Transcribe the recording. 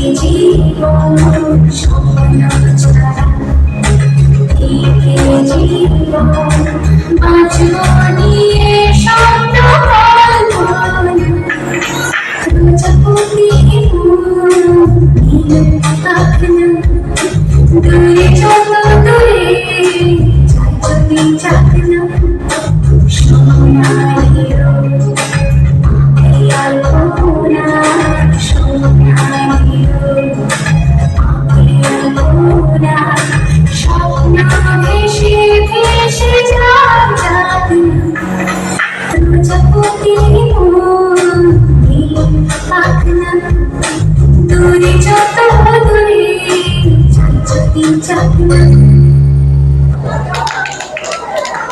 জীবন বাঁচব নিয়ে 이자 꾸.